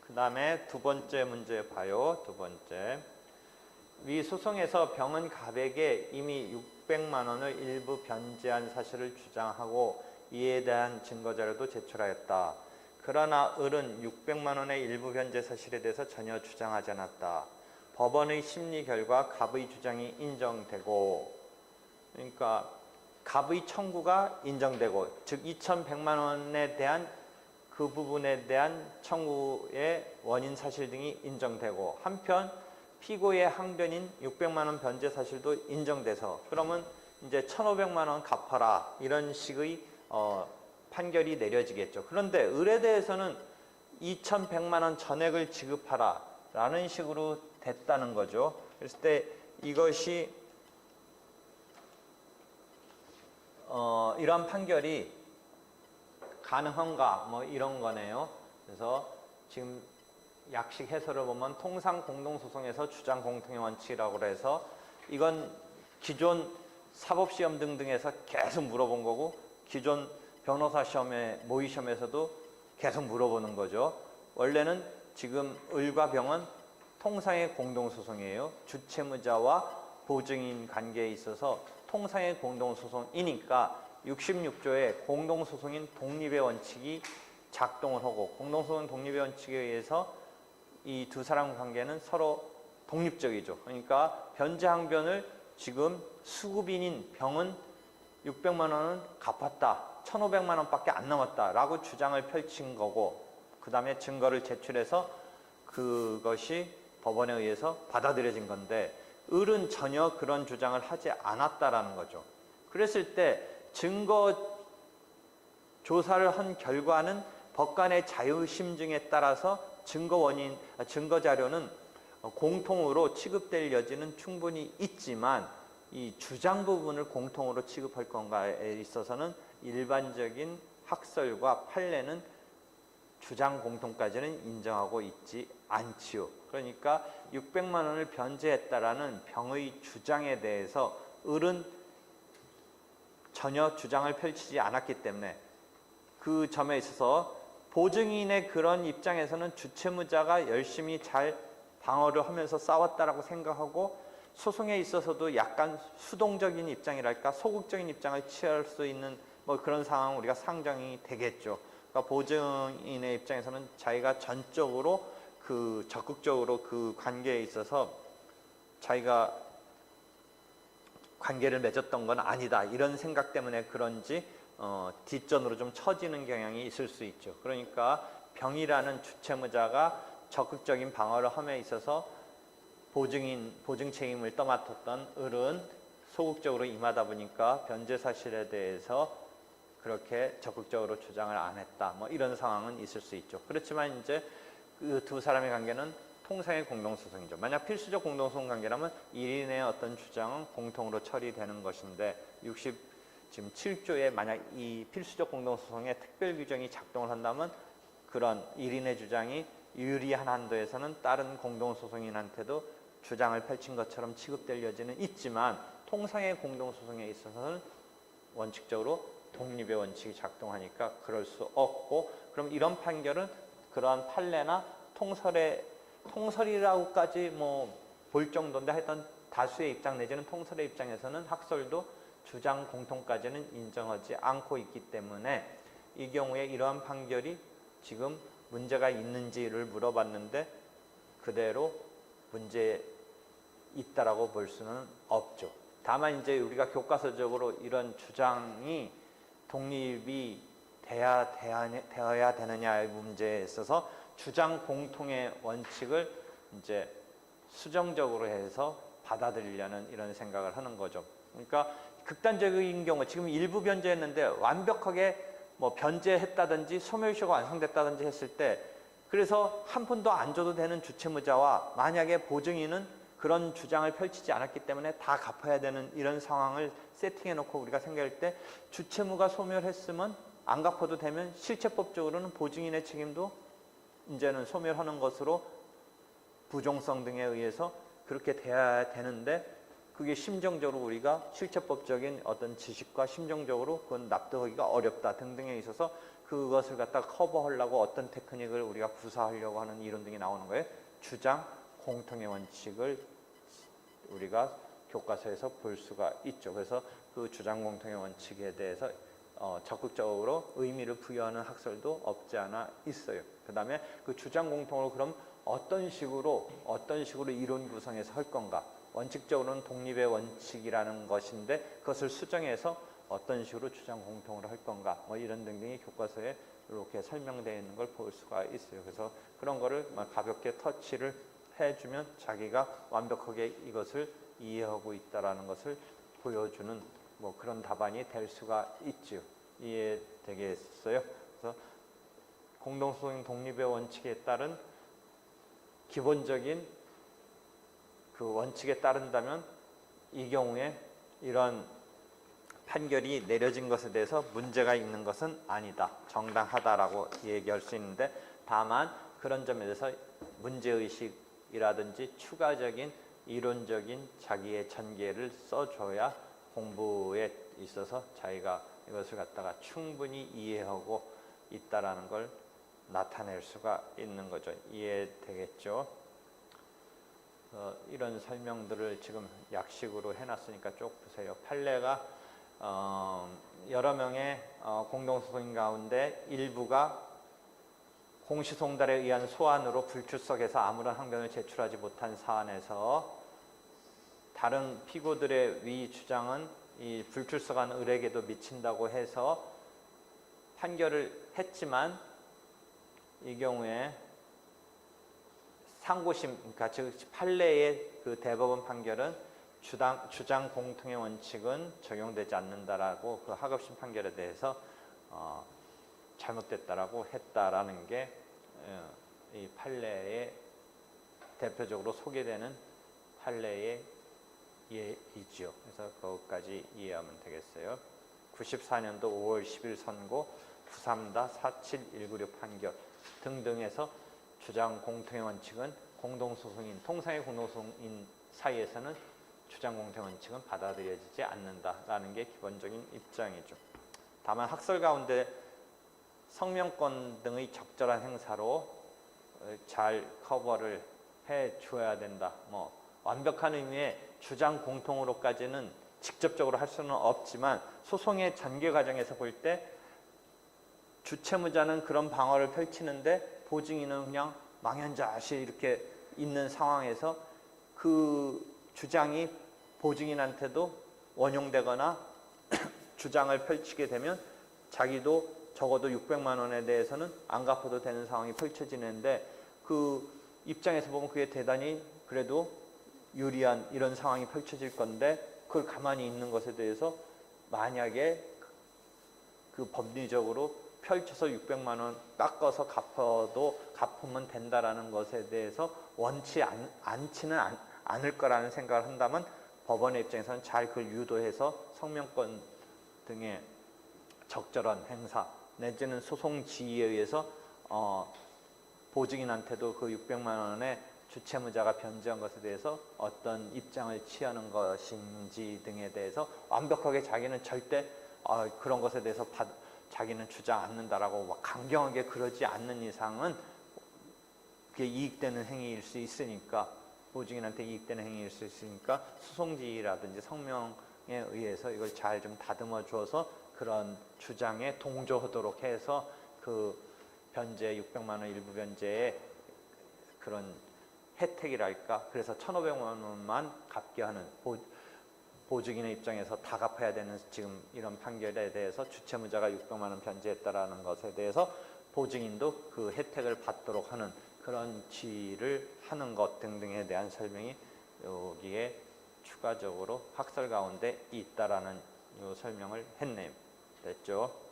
그 다음에 두 번째 문제 봐요. 두 번째. 위 소송에서 병은 갑에게 이미 600만 원을 일부 변제한 사실을 주장하고 이에 대한 증거 자료도 제출하였다. 그러나 을은 600만 원의 일부 변제 사실에 대해서 전혀 주장하지 않았다. 법원의 심리 결과 갑의 주장이 인정되고 그러니까 갑의 청구가 인정되고 즉 2,100만 원에 대한 그 부분에 대한 청구의 원인 사실 등이 인정되고 한편 피고의 항변인 600만 원 변제 사실도 인정돼서 그러면 이제 1,500만 원 갚아라 이런 식의 어, 판결이 내려지겠죠. 그런데 을에 대해서는 2,100만 원 전액을 지급하라 라는 식으로 됐다는 거죠. 그랬을 때 이것이 어, 이러한 판결이 가능한가 뭐 이런 거네요. 그래서 지금 약식 해설을 보면 통상 공동소송에서 주장 공통의 원칙이라고 해서 이건 기존 사법 시험 등등에서 계속 물어본 거고 기존 변호사 시험에 모의 시험에서도 계속 물어보는 거죠. 원래는 지금 을과 병은 통상의 공동소송이에요. 주채무자와 보증인 관계에 있어서 통상의 공동소송이니까 66조의 공동소송인 독립의 원칙이 작동을 하고 공동소송 독립의 원칙에 의해서 이 두 사람 관계는 서로 독립적이죠. 그러니까 변제항변을 지금 수급인인 병은 600만 원은 갚았다. 1,500만 원밖에 안 남았다라고 주장을 펼친 거고 그다음에 증거를 제출해서 그것이 법원에 의해서 받아들여진 건데 을은 전혀 그런 주장을 하지 않았다라는 거죠. 그랬을 때 증거 조사를 한 결과는 법관의 자유심증에 따라서 증거 원인, 아, 증거 자료는 공통으로 취급될 여지는 충분히 있지만 이 주장 부분을 공통으로 취급할 건가에 있어서는 일반적인 학설과 판례는 주장 공통까지는 인정하고 있지 않지요. 그러니까 600만 원을 변제했다라는 병의 주장에 대해서 을은 전혀 주장을 펼치지 않았기 때문에 그 점에 있어서 보증인의 그런 입장에서는 주채무자가 열심히 잘 방어를 하면서 싸웠다라고 생각하고 소송에 있어서도 약간 수동적인 입장이랄까 소극적인 입장을 취할 수 있는 뭐 그런 상황 우리가 상정이 되겠죠. 그러니까 보증인의 입장에서는 자기가 전적으로 그 적극적으로 그 관계에 있어서 자기가 관계를 맺었던 건 아니다 이런 생각 때문에 그런지 어, 뒷전으로 좀 처지는 경향이 있을 수 있죠. 그러니까 병이라는 주채무자가 적극적인 방어를 함에 있어서 보증인 보증 책임을 떠맡았던 을은 소극적으로 임하다 보니까 변제 사실에 대해서 그렇게 적극적으로 주장을 안 했다. 뭐 이런 상황은 있을 수 있죠. 그렇지만 이제 그 두 사람의 관계는 통상의 공동소송이죠. 만약 필수적 공동소송 관계라면 1인의 어떤 주장은 공통으로 처리되는 것인데 60 지금 7조에 만약 이 필수적 공동소송의 특별 규정이 작동을 한다면 그런 1인의 주장이 유리한 한도에서는 다른 공동소송인한테도 주장을 펼친 것처럼 취급될 여지는 있지만 통상의 공동소송에 있어서는 원칙적으로 독립의 원칙이 작동하니까 그럴 수 없고 그럼 이런 판결은 그러한 판례나 통설의 통설이라고까지 뭐 볼 정도인데 하여튼 다수의 입장 내지는 통설의 입장에서는 학설도 주장 공통까지는 인정하지 않고 있기 때문에 이 경우에 이러한 판결이 지금 문제가 있는지를 물어봤는데 그대로 문제 있다라고 볼 수는 없죠. 다만 이제 우리가 교과서적으로 이런 주장이 독립이 돼야, 되어야 되느냐의 문제에 있어서 주장 공통의 원칙을 이제 수정적으로 해서 받아들이려는 이런 생각을 하는 거죠. 그러니까 극단적인 경우 지금 일부 변제했는데 완벽하게 뭐 변제했다든지 소멸시효가 완성됐다든지 했을 때 그래서 한 푼도 안 줘도 되는 주채무자와 만약에 보증인은 그런 주장을 펼치지 않았기 때문에 다 갚아야 되는 이런 상황을 세팅해 놓고 우리가 생각할 때 주채무가 소멸했으면 안 갚아도 되면 실체법적으로는 보증인의 책임도 이제는 소멸하는 것으로 부종성 등에 의해서 그렇게 돼야 되는데 그게 심정적으로 우리가 실체법적인 어떤 지식과 심정적으로 그건 납득하기가 어렵다 등등에 있어서 그것을 갖다 커버하려고 어떤 테크닉을 우리가 구사하려고 하는 이론 등이 나오는 거예요. 주장 공통의 원칙을 우리가 교과서에서 볼 수가 있죠. 그래서 그 주장 공통의 원칙에 대해서 어, 적극적으로 의미를 부여하는 학설도 없지 않아 있어요. 그 다음에 그 주장 공통으로 그럼 어떤 식으로 어떤 식으로 이론 구성해서 할 건가? 원칙적으로는 독립의 원칙이라는 것인데 그것을 수정해서 어떤 식으로 주장 공통으로 할 건가? 뭐 이런 등등이 교과서에 이렇게 설명되어 있는 걸 볼 수가 있어요. 그래서 그런 거를 막 가볍게 터치를 해주면 자기가 완벽하게 이것을 이해하고 있다라는 것을 보여주는 뭐 그런 답안이 될 수가 있죠. 이해되겠어요? 그래서 공동소행 독립의 원칙에 따른 기본적인 그 원칙에 따른다면 이 경우에 이런 판결이 내려진 것에 대해서 문제가 있는 것은 아니다. 정당하다라고 얘기할 수 있는데 다만 그런 점에 대해서 문제의식이라든지 추가적인 이론적인 자기의 전개를 써줘야 공부에 있어서 자기가 이것을 갖다가 충분히 이해하고 있다라는 걸 나타낼 수가 있는 거죠. 이해되겠죠? 어, 이런 설명들을 지금 약식으로 해놨으니까 쭉 보세요. 판례가 어, 여러 명의 어, 공동소송인 가운데 일부가 공시송달에 의한 소환으로 불출석해서 아무런 항변을 제출하지 못한 사안에서 다른 피고들의 위 주장은 이 불출석한 을에게도 미친다고 해서 판결을 했지만 이 경우에 상고심, 그러니까 즉 판례의 그 대법원 판결은 주당, 주장 공통의 원칙은 적용되지 않는다라고 그 하급심 판결에 대해서 어, 잘못됐다라고 했다라는 게 이 판례에 대표적으로 소개되는 판례의 예이지요. 그래서 그것까지 이해하면 되겠어요. 94년도 5월 10일 선고, 부삼다 47196 판결 등등에서 주장 공통의 원칙은 공동소송인, 통상의 공동소송인 사이에서는 주장 공통의 원칙은 받아들여지지 않는다라는 게 기본적인 입장이죠. 다만 학설 가운데 성명권 등의 적절한 행사로 잘 커버를 해 줘야 된다. 뭐 완벽한 의미의 주장 공통으로까지는 직접적으로 할 수는 없지만 소송의 전개 과정에서 볼 때 주채무자는 그런 방어를 펼치는데 보증인은 그냥 망연자실 이렇게 있는 상황에서 그 주장이 보증인한테도 원용되거나 주장을 펼치게 되면 자기도 적어도 600만 원에 대해서는 안 갚아도 되는 상황이 펼쳐지는데 그 입장에서 보면 그게 대단히 그래도 유리한 이런 상황이 펼쳐질 건데 그걸 가만히 있는 것에 대해서 만약에 그 법리적으로 펼쳐서 600만 원 깎아서 갚아도 갚으면 된다라는 것에 대해서 원치 않, 않지는 않, 않을 거라는 생각을 한다면 법원의 입장에서는 잘 그걸 유도해서 성명권 등의 적절한 행사 내지는 소송 지휘에 의해서 어, 보증인한테도 그 600만 원의 주채무자가 변제한 것에 대해서 어떤 입장을 취하는 것인지 등에 대해서 완벽하게 자기는 절대 어, 그런 것에 대해서 받, 자기는 주장 않는다라고 막 강경하게 그러지 않는 이상은 그게 이익되는 행위일 수 있으니까 보증인한테 이익되는 행위일 수 있으니까 소송지라든지 성명에 의해서 이걸 잘 좀 다듬어 주어서 그런 주장에 동조하도록 해서 그 변제 600만 원 일부 변제의 그런 혜택이랄까 그래서 1,500만 원만 갚게 하는 보, 보증인의 입장에서 다 갚아야 되는 지금 이런 판결에 대해서 주채무자가 600만 원 변제했다라는 것에 대해서 보증인도 그 혜택을 받도록 하는 그런 지위를 하는 것 등등에 대한 설명이 여기에 추가적으로 학설 가운데 있다라는 요 설명을 했네요. 됐죠?